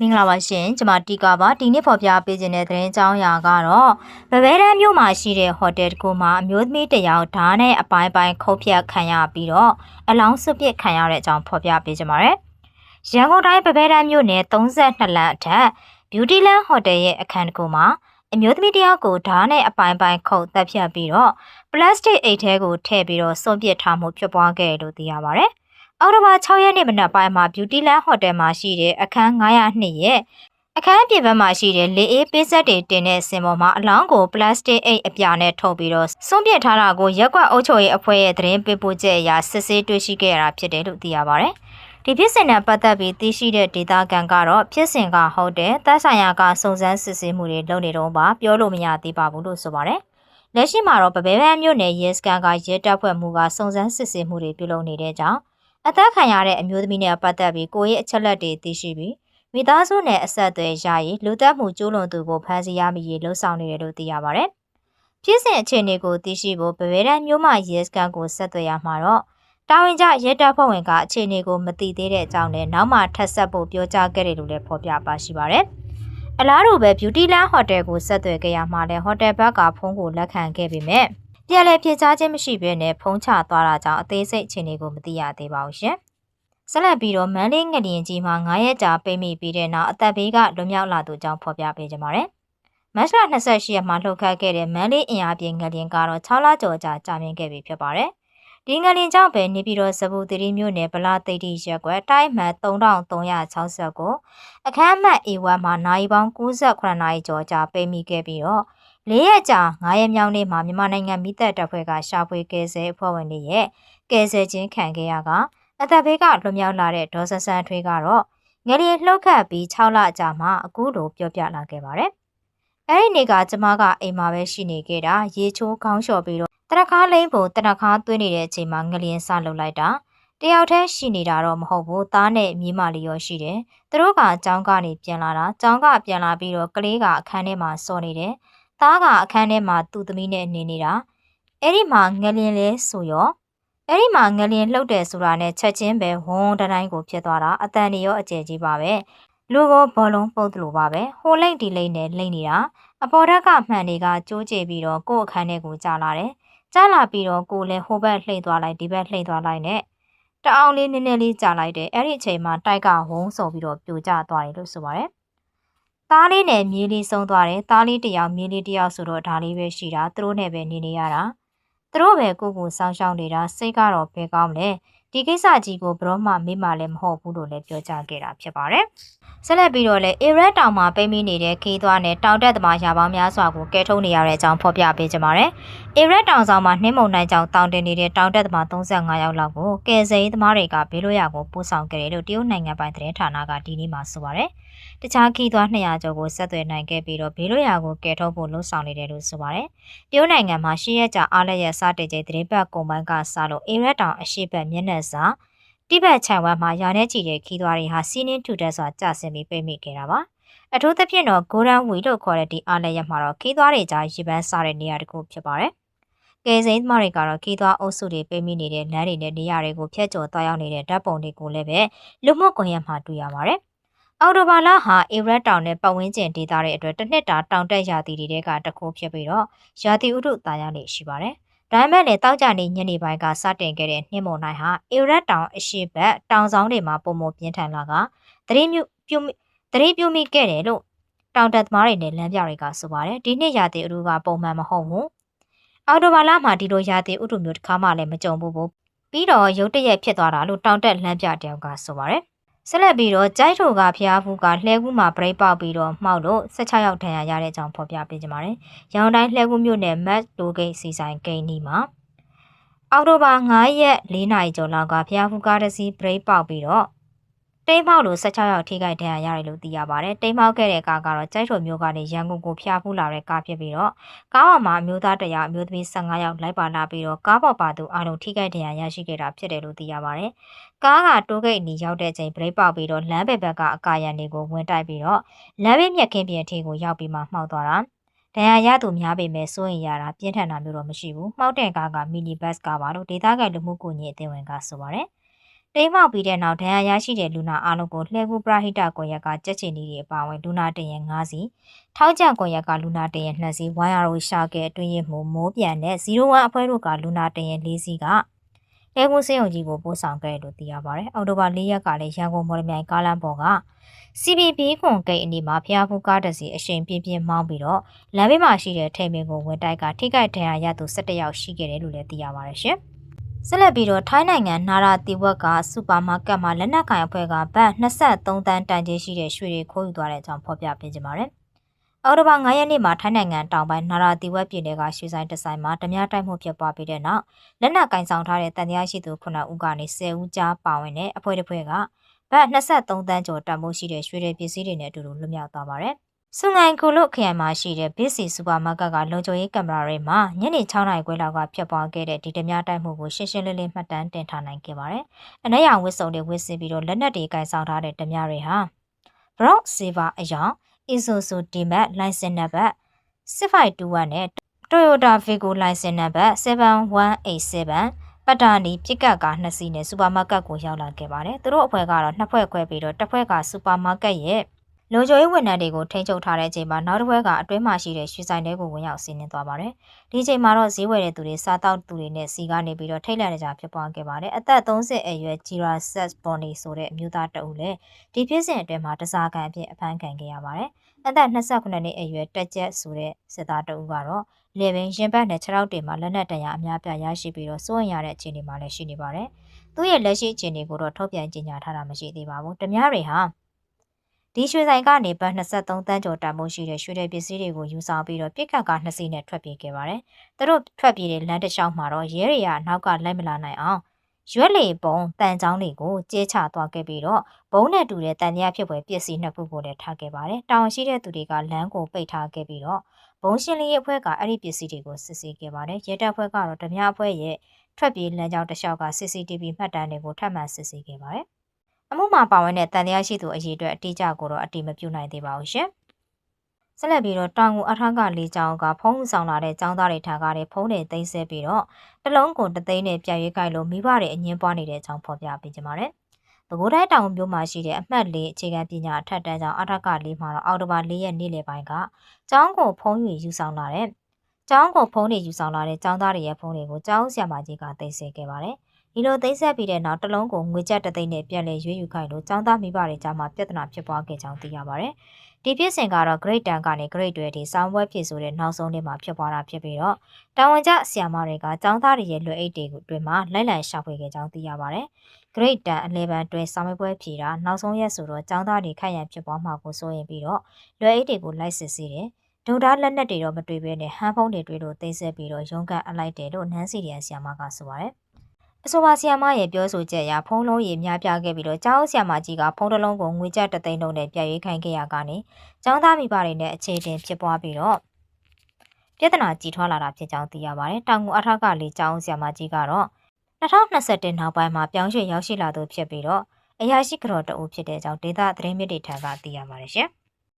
မင်္ဂလာပါရှင်ကျွန်မတီကာပါဒီနေ့ဖော်ပြပေးခြင်းတဲ့သတင်းကြောင်းရာကတော့ဗဘဲရန်မြို့မှာရှိတဲ့ဟိုတယ်တစ်ခုမှာအမျိုးသမီးတစ်ယောက်ဓာတ်နဲ့အပိုင်းပိုင်းခုတ်ဖြတ်ခံရပြီးတော့အလောင်းစွပ်ပစ်ခံရတဲ့အကြောင်းဖော်ပြပေးခြင်းပါတယ်ရန်ကုန်တိုင်းဗဘဲရန်မြို့နယ်32လမ်းအထက် Beautyland Hotel ရဲ့အခန်းတစ်ခုမှာအမျိုးသမီးတစ်ယောက်ကိုဓာတ်နဲ့အပိုင်းပိုင်းခုတ်တပ်ဖြတ်ပြီးတော့ပလတ်စတစ်အိတ်ထဲကိုထည့်ပြီးတော့စွန့်ပစ်ထားမှုဖြစ်ပွားခဲ့တယ်လို့သိရပါတယ် အော်တိုဘာ6ရက်နေ့မနက်ပိုင်းမှာ Beautyland Hotel မှာရှိတဲ့အခန်း902ရဲ့အခန်းပြင်ဘက်မှာရှိတဲ့လေအေးပေးဆက်တွေတင်တဲ့စင်ပေါ်မှာအလောင်းကိုပလတ်စတစ်အိတ်အပြာနဲ့ထုတ်ပြီးတော့စွန့်ပစ်ထားတာကိုရက်ကွက်အုပ်ချုပ်ရေးအဖွဲ့ရဲ့သတင်းပေးပို့ချက်အရစစ်ဆေးတွေ့ရှိခဲ့ရတာဖြစ်တယ်လို့သိရပါတယ်။ဒီဖြစ်စဉ်နဲ့ပတ်သက်ပြီးသိရှိတဲ့ဒေတာကန်ကတော့ဖြစ်စဉ်ကဟုတ်တယ်တပ်ဆိုင်ရာကစုံစမ်းစစ်ဆေးမှုတွေလုပ်နေတော့ပါပြောလို့မရသေးပါဘူးလို့ဆိုပါတယ်။လက်ရှိမှာတော့ပပဲပန်းမြို့နယ်ရဲစခန်းကရဲတပ်ဖွဲ့မှုကစုံစမ်းစစ်ဆေးမှုတွေပြုလုပ်နေတဲ့ကြောင်း အသက်ခံရတဲ့အမျိုးသမီးနဲ့ပတ်သက်ပြီးကိုယ့်ရဲ့အချက်လက်တွေသိရှိပြီးမိသားစုနဲ့အဆက်အသွယ်ရရေးလူသက်မှုကျူးလွန်သူကိုဖမ်းဆီးရမိရေးလှုံ့ဆော်နေတယ်လို့သိရပါဗျ။ဖြစ်စဉ်အခြေအနေကိုသိရှိဖို့ပပဲတန်းမြို့မှရဲစခန်းကိုဆက်သွယ်ရမှာတော့တာဝန်ကျရဲတပ်ဖွဲ့ဝင်ကအခြေအနေကိုမသိသေးတဲ့အကြောင်းနဲ့နောက်မှထပ်ဆက်ဖို့ပြောကြားခဲ့တယ်လို့လည်းဖော်ပြပါရှိပါတယ်။အလားတူပဲ Beautyland Hotel ကိုဆက်သွယ်ခဲ့ရမှာလဲဟိုတယ်ဘက်ကဖုန်းကိုလက်ခံခဲ့ပေမဲ့ ပြန်လည်ဖြေချခြင်းမရှိဘဲနဲ့ဖုံးချသွားတာကြောင့်အသေးစိတ်အခြေအနေကိုမသိရသေးပါဘူးရှင်။ဆက်လက်ပြီးတော့မန်းလေးငလျင်ကြီးမှာ9ရက်ကြာပိတ်မိပြီးတဲ့နောက်အသက်ဘေးကလွန်မြောက်လာသူကြောင့်ဖော်ပြပေးကြပါမယ်။မတ်လ28ရက်မှာလှုပ်ခတ်ခဲ့တဲ့မန်းလေးအင်အားပြင်းငလျင်ကတော့6လကျော်ကြာကြာမြင့်ခဲ့ပြီဖြစ်ပါတယ်။ဒီငလျင်ကြောင့်ပဲနေပြည်တော်စပူတိရီမြို့နယ်ဗလာသိတိရက်ကွယ်တိုင်းမှန်3369အခန်းမှတ် A1 မှာနိုင်ပေါင်း98နာရီကျော်ကြာပိတ်မိခဲ့ပြီးတော့ ၄ရက်ကြာ9ရက်မြောက်နေ့မှာမြန်မာနိုင်ငံမိသက်တပ်ဖွဲ့ကရှာဖွေကယ်ဆယ်အဖွဲ့ဝင်တွေရဲ့ကယ်ဆယ်ခြင်းခံခဲ့ရကအသက်ဘေးကလွန်မြောက်လာတဲ့ဒေါ်ဆဆန်းထွေးကတော့ငလျင်လှုပ်ခတ်ပြီး6လကြာမှအခုလိုပြောပြလာခဲ့ပါတယ်။အဲဒီနေ့ကကျမကအိမ်မှာပဲရှိနေခဲ့တာရေချိုးခေါင်းလျှော်ပြီးတော့တရခါလိမ့်ဖို့တရခါသွင်းနေတဲ့အချိန်မှာငလျင်စလှုပ်လိုက်တာတယောက်တည်းရှိနေတာတော့မဟုတ်ဘူးသားနဲ့မြေးမလေးရောရှိတယ်။သူတို့ကအကြောင်းကနေပြန်လာတာကြောင်းကပြန်လာပြီးတော့ကလေးကအခန်းထဲမှာစော်နေတယ်။ သားကအခန်းထဲမှာသူ့သမီးနဲ့နေနေတာအဲ့ဒီမှာငလျင်လဲဆိုရောအဲ့ဒီမှာငလျင်လှုပ်တယ်ဆိုတာနဲ့ချက်ချင်းပဲဝန်းတိုင်းကိုဖြစ်သွားတာအတန်တွေရောအကျယ်ကြီးပါပဲလူကိုဘောလုံးပုတ်တယ်လို့ပါပဲဟိုလိမ့်ဒီလိမ့်နဲ့လိမ့်နေတာအပေါ်ဓာတ်ကမှန်တွေကကျိုးကျပြီးတော့ကိုယ့်အခန်းထဲကိုကြာလာတယ်ကြာလာပြီးတော့ကိုလည်းဟိုဘက်လှိမ့်သွားလိုက်ဒီဘက်လှိမ့်သွားလိုက်နဲ့တအောင်လေးနည်းနည်းလေးကြာလိုက်တယ်အဲ့ဒီအချိန်မှာတိုက်ကဝုန်းဆိုပြီးတော့ပြိုကျသွားတယ်လို့ဆိုပါတယ် သားလေးနဲ့မြေးလေးဆုံးသွားတယ်သားလေးတယောက်မြေးလေးတယောက်ဆိုတော့ဒါလေးပဲရှိတာသူတို့နဲ့ပဲနေနေရတာသူတို့ပဲကိုကိုစောင်းရှောင်းနေတာစိတ်ကတော့ဘယ်ကောင်းမလဲ ဒီကိစ္စကြီးကိုဘရောမှမေးမှလည်းမဟုတ်ဘူးလို့လည်းပြောကြားခဲ့တာဖြစ်ပါတယ်ဆက်လက်ပြီးတော့လည်းအေရက်တောင်မှာပိတ်မိနေတဲ့ခီးသွွားနဲ့တောင်တက်သမားရာပေါင်းများစွာကိုကဲထုတ်နေရတဲ့အကြောင်းဖော်ပြပေးကြပါမယ်။အေရက်တောင်ဆောင်မှာနှင်းမုန်တိုင်းကြောင့်တောင်တင်နေတဲ့တောင်တက်သမား35ယောက်လောက်ကိုကယ်ဆယ်ရေးသမားတွေကဘေးလွတ်ရာကိုပို့ဆောင်ခဲ့တယ်လို့တရုတ်နိုင်ငံပိုင်သတင်းဌာနကဒီနေ့မှဆိုပါတယ်။တခြားခီးသွွား200ကျော်ကိုဆက်သွယ်နိုင်ခဲ့ပြီးတော့ဘေးလွတ်ရာကိုကယ်ထုတ်ဖို့လှုံ့ဆော်နေတယ်လို့ဆိုပါတယ်။တရုတ်နိုင်ငံမှာရှေ့ရက်ကြာအားလျက်စားတဲ့ကျတဲ့ဘက်ကုံပန်းကစားလို့အေရက်တောင်အရှိဘက်မျက်နှာစာတိဘက်ခြံဝမ်းမှာရာနဲ့ချီတဲ့ခီးသွွားတွေဟာစီးနှင်းထူတဲ့စွာကျဆင်းပြီးပိတ်မိခဲ့တာပါ။အထူးသဖြင့်တော့ဂိုရန်ဝီလို့ခေါ်တဲ့ဒီအားလျက်မှာတော့ခီးသွွားတွေကြားရေပန်းစားတဲ့နေရာတစ်ခုဖြစ်ပါတယ်။ကယ်ဆယ်သမားတွေကတော့ခီးသွွားအုပ်စုတွေပိတ်မိနေတဲ့လမ်းတွေနဲ့နေရာတွေကိုဖျက်ကျော်သွားရောက်နေတဲ့ဓာတ်ပုံတွေကိုလည်းပဲလူမှုကွန်ရက်မှာတွေ့ရပါတယ်။အော်တိုဘာလဟာအေရက်တောင်နဲ့ပတ်ဝန်းကျင်ဒေသတွေအတွက်တစ်နှစ်တာတောင်တက်ရာသီတွေကတခုဖြစ်ပြီးတော့ရာသီဥတုတာယာနေရှိပါတယ်။ ဒါပေမဲ့လည်းတောက်ကြနေညနေပိုင်းကစတင်ခဲ့တဲ့နှင်းမုန်တိုင်းဟာအေရက်တောင်အရှိဘက်တောင်ဆောင်တွေမှာပုံမပြင်းထန်လာကသတိမြပြုသတိပြုမိခဲ့တယ်လို့တောင်တက်သမားတွေနဲ့လမ်းပြတွေကဆိုပါတယ်။ဒီနှစ်ရာသီဥတုကပုံမှန်မဟုတ်ဘူး။အော်တိုဘာလမှာဒီလိုရာသီဥတုမျိုးတစ်ခါမှလည်းမကြုံဘူး။ပြီးတော့ရုတ်တရက်ဖြစ်သွားတာလို့တောင်တက်လမ်းပြတယောက်ကဆိုပါတယ်။ ဆက်လက်ပြီးတော့ကြိုက်ထိုကဖျားဖူးကလှဲကူးမှာပရိတ်ပေါက်ပြီးတော့မှောက်လို့16ရောက်ထဏ်ရာရတဲ့အကြောင်းဖော်ပြပေးကြပါမယ်။ရောင်တိုင်းလှဲကူးမြို့နယ်မတ်တိုဂိတ်စီဆိုင်ဂိတ်နီမှာအောက်တိုဘာ9ရက်4နာရီကျော်လောက်ကဖျားဖူးကားတစ်စီးပရိတ်ပေါက်ပြီးတော့တိမ်မောက်လို့16ရောက်ထိခိုက်ဒဏ်ရာရတယ်လို့သိရပါတယ်။တိမ်မောက်ခဲ့တဲ့ကားကတော့ကြိုက်ထုံမျိုးကနေရန်ကုန်ကိုဖျားဖူးလာတဲ့ကားဖြစ်ပြီးတော့ကားပေါ်မှာအမျိုးသားတယောက်အမျိုးသမီး15ယောက်လိုက်ပါလာပြီးတော့ကားပေါ်ပါသူအလုံးထိခိုက်ဒဏ်ရာရရှိခဲ့တာဖြစ်တယ်လို့သိရပါတယ်။ ကားကတိုးဂိတ်အနီးရောက်တဲ့ချိန်ဘရိတ်ပေါက်ပြီးတော့လမ်းဘက်ဘက်ကအကာရန်တွေကိုဝင်တိုက်ပြီးတော့လမ်းဘေးမြက်ခင်းပြင်ထီကိုရောက်ပြီးမှမှောက်သွားတာ။ဒဏ်ရာရသူများပေမဲ့စိုးရင်ရတာပြင်းထန်တာမျိုးတော့မရှိဘူး။မှောက်တဲ့ကားကမီနီဘတ်ကားပါလို့ဒေသခံလူမှုကွန်ရက်အသင်းဝင်ကဆိုပါတယ်။တိမ်မောက်ပြီးတဲ့နောက်ဒဏ်ရာရရှိတဲ့လူနာအားလုံးကိုလှဲကူပရဟိတကွန်ရက်ကကြက်ချင်နေတဲ့အပါအဝင်လူနာတင်ရင်9စီထောက်ကြကွန်ရက်ကလူနာတင်ရင်2စီဝိုင်းရတို့ရှာကဲအတွင်းရမှုမိုးပြန်တဲ့01အဖွဲ့တို့ကလူနာတင်ရင်4စီက လှဲကူစေယုံကြီးကိုပို့ဆောင်ခဲ့တယ်လို့သိရပါတယ်။အော်တိုဘာ၄ရက်ကလည်းရန်ကုန်မော်လမြိုင်ကားလမ်းပေါ်က CBB ခွန်ဂိတ်အနီးမှာဖျားဖူးကားတစ်စီအရှိန်ပြင်းပြင်းမောင်းပြီးတော့လမ်းဘေးမှာရှိတဲ့ထိန်ပင်ကိုဝင်တိုက်ကထိခိုက်ဒဏ်ရာရသူ17ယောက်ရှိခဲ့တယ်လို့လည်းသိရပါတယ်ရှင်။ဆက်လက်ပြီးတော့ထိုင်းနိုင်ငံနာရာတီဝက်ကစူပါမာကတ်မှာလက်နက်ကင်အဖွဲ့ကဘတ်23တန်းတန်ကြေးရှိတဲ့ရွှေတွေခိုးယူသွားတဲ့အကြောင်းဖော်ပြပေးကြပါမယ်။ အော်တိုဘာ9ရက်နေ့မှာထိုင်းနိုင်ငံတောင်ပိုင်းနာရာတီဝက်ပြည်နယ်ကရွှေဆိုင်တစ်ဆိုင်မှာဓမြတိုက်မှုဖြစ်ပွားပြီးတဲ့နောက်လက်နက်ကင်ဆောင်ထားတဲ့တန်တရားရှိသူ9ဦးကနေ10ဦးကြားပါဝင်တဲ့အဖွဲ့တစ်ဖွဲ့ကဘတ်23တန်းကျော်တန်ဖိုးရှိတဲ့ရွှေတွေပစ္စည်းတွေနဲ့အတူတူလွတ်မြောက်သွားပါတယ်။စုငိုင်ကူလုခရိုင်မှာရှိတဲ့ Bisi Supermarket ကလုံခြုံရေးကင်မရာတွေမှာညနေ6နာရီခွဲလောက်ကဖျက်ပွားခဲ့တဲ့ဒီဓမြတိုက်မှုကိုရှင်းရှင်းလင်းလင်းမှတ်တမ်းတင်ထားနိုင်ခဲ့ပါတယ်။အနက်ရောင်ဝစ်စုံတွေဝစ်စစ်ပြီးတော့လက်နက်တွေကင်ဆောင်ထားတဲ့ဓမြတွေဟာ Brock Silver အယောင် Isuzu D-Max license number 6521နဲ့ Toyota Vigo license number 7187ပတ်တာနီပြစ်ကတ်ကားနှစ်စီးနဲ့စူပါမားကတ်ကိုရောက်လာခဲ့ပါတယ်။သူတို့အဖွဲ့ကတော့နှစ်ဖွဲ့ခွဲပြီးတော့တစ်ဖွဲ့ကစူပါမားကတ်ရဲ့ လုံခြုံရေးဝန်ထမ်းတွေကိုထိန်းချုပ်ထားတဲ့အချိန်မှာနောက်တစ်ဖွဲ့ကအတွင်းမှာရှိတဲ့ရွှေဆိုင်တွေကိုဝင်ရောက်စီးနင်းသွားပါတယ်။ဒီအချိန်မှာတော့ဈေးဝယ်တဲ့သူတွေစားတောက်သူတွေနဲ့စီကနေပြီးတော့ထိတ်လန့်နေကြဖြစ်ပွားခဲ့ပါတယ်။အသက်30အရွယ်ဂျီရာဆက်ဘော်နီဆိုတဲ့အမျိုးသားတအုပ်လည်းဒီဖြစ်စဉ်အတွင်းမှာတစားကန်အဖြစ်အဖမ်းခံခဲ့ရပါတယ်။အသက်28နှစ်အရွယ်တက်ကျက်ဆိုတဲ့စစ်သားတအုပ်ကတော့လေပင်ရင်ဘတ်နဲ့ခြေထောက်တွေမှာလက်နက်တံရအများပြရရှိပြီးတော့စိုးရင်ရတဲ့အခြေအနေမှာလည်းရှိနေပါတယ်။သူ့ရဲ့လက်ရှိအခြေအနေကိုတော့ထုတ်ပြန်ကြေညာထားတာမရှိသေးပါဘူး။တများတွေဟာ ဒီရွှေဆိုင်ကနေဘတ်23တန်းကျော်တန်ဖိုးရှိတဲ့ရွှေတဲ့ပစ္စည်းတွေကိုယူဆောင်ပြီးတော့ပြစ်ခတ်ကနှစ်စီးနဲ့ထွက်ပြေးခဲ့ပါတယ်။သူတို့ထွက်ပြေးတဲ့လမ်းတစ်လျှောက်မှာတော့ရဲတွေကနောက်ကလိုက်မလာနိုင်အောင်ရွက်လေပုံတန်ချောင်းတွေကိုကျဲချသွားခဲ့ပြီးတော့ဘုံနဲ့တူတဲ့တန်တရားဖြစ်ပွဲပစ္စည်းနှစ်ခုကိုလည်းထားခဲ့ပါတယ်။တောင်ရှိတဲ့သူတွေကလမ်းကိုပိတ်ထားခဲ့ပြီးတော့ဘုံရှင်လေးရဲ့အဖွဲ့ကအဲ့ဒီပစ္စည်းတွေကိုစစ်ဆေးခဲ့ပါတယ်။ရဲတပ်ဖွဲ့ကတော့ဓမြအဖွဲ့ရဲ့ထွက်ပြေးလမ်းကြောင်းတစ်လျှောက်က CCTV မှတ်တမ်းတွေကိုထပ်မံစစ်ဆေးခဲ့ပါတယ်။ အမှုမှာပါဝင်တဲ့တန်တရားရှိသူအရေးအတွက်အတိအကျကိုတော့အတိမပြုနိုင်သေးပါဘူးရှင်။ဆက်လက်ပြီးတော့တောင်ကိုအထောက်ကလေးချောင်းကဖုံးဆောင်လာတဲ့ចောင်းသားတွေထားကားတဲ့ဖုံးတွေသိမ်းဆဲပြီးတော့တလုံးကိုတသိန်းနဲ့ပြရွေးခိုက်လို့မိဘတွေအငင်းပွားနေတဲ့အကြောင်းဖော်ပြပေးကြပါမယ်။ပဲခူးတိုင်းတောင်မြို့မှာရှိတဲ့အမှတ်၄အခြေခံပညာအထက်တန်းကျောင်းအထက်က၄မှာတော့အော်တိုဘာ၄ရက်နေ့လယ်ပိုင်းကကျောင်းကိုဖုံး၍ယူဆောင်လာတဲ့ကျောင်းကိုဖုံးတွေယူဆောင်လာတဲ့ကျောင်းသားတွေရဲ့ဖုံးတွေကိုကျောင်းဆရာမကြီးကသိမ်းဆည်းခဲ့ပါတယ်။ ဒီလိုသိမ်းဆည်းပြီးတဲ့နောက်တလုံးကိုငွေကျပ်တသိန်းနဲ့ပြန်လည်ရွေးယူခိုင်းလို့ကျောင်းသားမိဘတွေကြားမှာပြဿနာဖြစ်ပွားခဲ့ကြောင်းသိရပါတယ်။ဒီဖြစ်စဉ်ကတော့ grade 10ကနေ grade 12ထိစောင်းပွဲဖြစ်ဆိုတဲ့နောက်ဆုံးနေ့မှာဖြစ်ပွားတာဖြစ်ပြီးတော့တာဝန်ကျဆရာမတွေကကျောင်းသားတွေရဲ့လွယ်အိတ်တွေကိုတွင်မှာလိုက်လံရှာဖွေခဲ့ကြောင်းသိရပါတယ်။ grade 10 11တွဲစောင်းပွဲဖြေတာနောက်ဆုံးရက်ဆိုတော့ကျောင်းသားတွေခက်ရန်ဖြစ်ပွားမှာကိုစိုးရင်ပြီးတော့လွယ်အိတ်တွေကိုလိုက်စစ်ဆေးတယ်။ဒုံသားလက်နက်တွေတော့မတွေ့ဘဲနဲ့ဟန်းဖုံးတွေတွေ့လို့သိမ်းဆက်ပြီးတော့ရုံးကန်အလိုက်တယ်လို့နန်းစီရန်ဆီယမကဆိုပါတယ်။ အဆိုပါဆီယမရဲ့ပြောဆိုချက်အရဖုံးလုံးရည်များပြခဲ့ပြီးတော့ကျောင်းဆီယမကြီးကဖုံးတစ်လုံးကိုငွေကျပ်တသိန်းလုံးနဲ့ပြည့်ရွေးခိုင်းခဲ့ရကနေကျောင်းသားမိဘတွေနဲ့အခြေတင်ဖြစ်ပွားပြီးတော့ပြဿနာကြီးထွားလာတာဖြစ်ကြောင်းသိရပါတယ်။တောင်ငူအထောက်ကလေးကျောင်းဆီယမကြီးကတော့2021နောက်ပိုင်းမှာပြောင်းရွှေ့ရောက်ရှိလာသူဖြစ်ပြီးတော့အရာရှိကြော်တအုပ်ဖြစ်တဲ့ကြောင်းဒေသသတင်းမြစ်တွေထံကသိရပါတယ်ရှင်။